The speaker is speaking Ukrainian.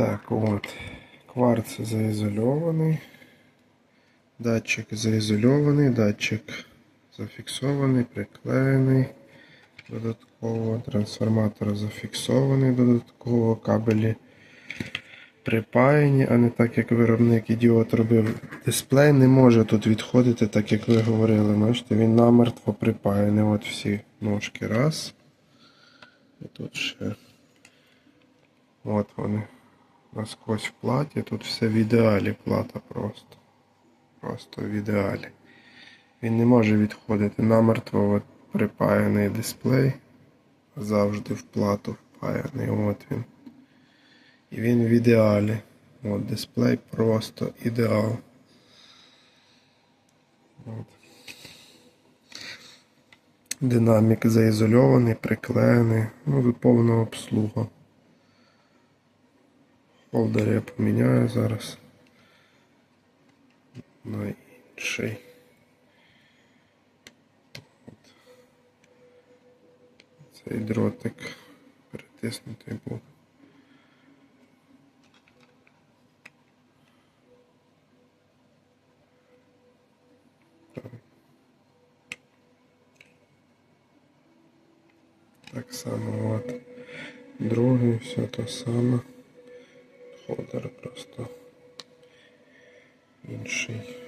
Так, от. Кварц заізольований. Датчик заізольований, датчик зафіксований, приклеєний. Додатково трансформатор зафіксований додатково, кабелі припаяні, а не так, як виробник ідіот робив. Дисплей не може тут відходити, так як ви говорили. Бачите, він намертво припаяний. От всі ножки. Раз. І тут ще. От вони. Насквозь в платі. Тут все в ідеалі плата просто. Просто в ідеалі. Він не може відходити. Намертво припаяний дисплей. Завжди в плату впаяний. От він. І він в ідеалі. От дисплей просто ідеал. От. Динамік заізольований, приклеєний. Ну, повна обслуга. Холдер я поміняю зараз. На інший. От. Цей дротик перетиснутий був. Так само от. Другий, все то саме. Холдер просто інший.